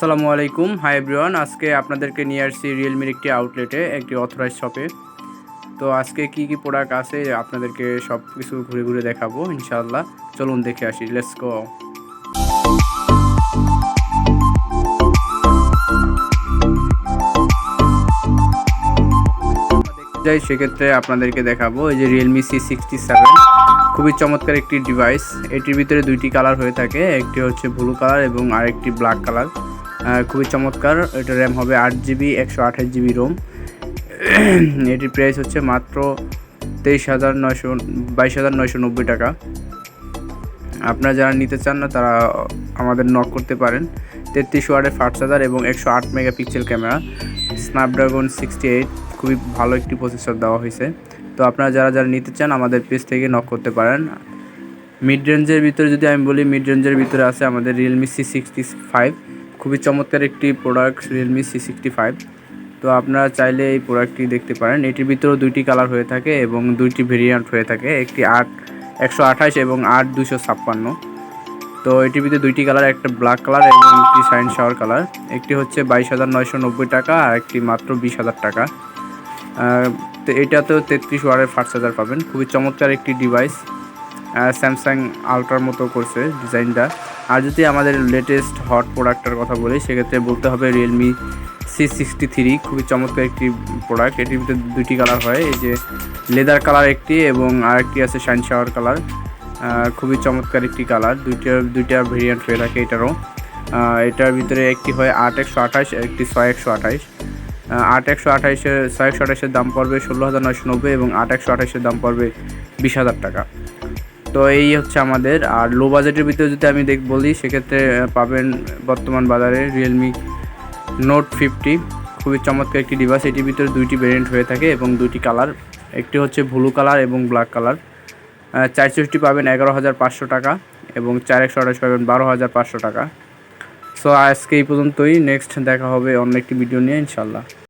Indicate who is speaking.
Speaker 1: আসসালামু আলাইকুম। Hi everyone আজকে আপনাদেরকে নিয়ে আসছি রিয়েলমির একটি আউটলেটে একটি অথরাইজ শপে তো আজকে কি কি প্রোডাক্ট আছে আপনাদেরকে সব কিছু ঘুরে ঘুরে দেখাবো, ইনশাআল্লাহ। চলুন দেখে আসি লেটস গো যাই, সেক্ষেত্রে আপনাদেরকে দেখাবো, এই যে রিয়েলমি সি সিক্সটি সেভেন খুবই চমৎকার একটি ডিভাইস এটির ভিতরে দুইটি কালার হয়ে থাকে, একটি হচ্ছে ব্লু কালার এবং আরেকটি ব্ল্যাক কালার খুবই চমৎকার। এটা র্যাম হবে আট জিবি একশো আঠাশ জিবি রোম এটির প্রাইস হচ্ছে মাত্র তেইশ হাজার নয়শো, বাইশ হাজার নয়শো নব্বই টাকা। আপনারা যারা নিতে চান না, তারা আমাদের নক করতে পারেন। তেত্রিশ ওয়ার্ডের ফাস্ট চার্জার এবং একশো আট megapixel camera Snapdragon sixty eight খুবই ভালো একটি প্রসেসর দেওয়া হয়েছে। তো আপনারা যারা যারা নিতে চান, আমাদের পেজ থেকে নক করতে পারেন। মিড রেঞ্জের ভিতরে যদি আমি বলি মিড রেঞ্জের ভিতরে আছে আমাদের রিয়েলমি সি সিক্সটি ফাইভ খুবই চমৎকার একটি product Realme C sixty five তো আপনারা চাইলে এই প্রোডাক্টটি দেখতে পারেন। এটির ভিতরেও দুইটি কালার হয়ে থাকে এবং দুইটি ভেরিয়েন্ট হয়ে থাকে। একটি আট, একশো আঠাশ এবং আট দুশো ছাপ্পান্ন। তো এটির ভিতরে দুইটি কালার একটা ব্ল্যাক কালার এবং একটি সাইন শাওয়ার কালার একটি হচ্ছে বাইশ হাজার নয়শো নব্বই টাকা আর একটি মাত্র বিশ হাজার টাকা। তো এটাতেও তেত্রিশ ওয়ারের ফাস্ট চার্জার পাবেন। খুবই চমৎকার একটি ডিভাইস স্যামসাং আলট্রার মতো করছে ডিজাইনটা। আর যদি আমাদের লেটেস্ট হট প্রোডাক্টের কথা বলি, সেক্ষেত্রে বলতে হবে রিয়েলমি সি সিক্সটি থ্রি খুবই চমৎকার একটি প্রোডাক্ট এটির ভিতরে দুইটি কালার হয়, এই যে লেদার কালার একটি এবং আরেকটি আছে শাইন শাওয়ার কালার খুবই চমৎকার একটি কালার দুইটা দুইটা ভেরিয়েন্ট হয়ে থাকে এটারও। এটার ভিতরে একটি হয় আট একশো আঠাশ, একটি ছয় একশো আঠাশ। আট একশো আঠাইশের ছয় একশো আঠাশের দাম পড়বে ষোলো হাজার নয়শো নব্বই এবং আট একশো আঠাশের দাম পড়বে বিশ হাজার টাকা। তো এই হচ্ছে আমাদের। আর লো বাজেটের ভিতরে যদি আমি দেখ বলি, সেক্ষেত্রে পাবেন বর্তমান বাজারে রিয়েলমি নোট ফিফটি খুবই চমৎকার একটি ডিভাইস এটির ভিতরে দুইটি ভেরিয়েন্ট হয়ে থাকে এবং দুইটি কালার একটি হচ্ছে ব্লু কালার এবং ব্ল্যাক কালার চার চৌষট্টি পাবেন এগারো হাজার পাঁচশো টাকা এবং চার একশো আঠাশ পাবেন বারো হাজার পাঁচশো টাকা। সো আজকে এই পর্যন্তই। নেক্সট দেখা হবে অন্য একটি ভিডিও নিয়ে ইনশাল্লাহ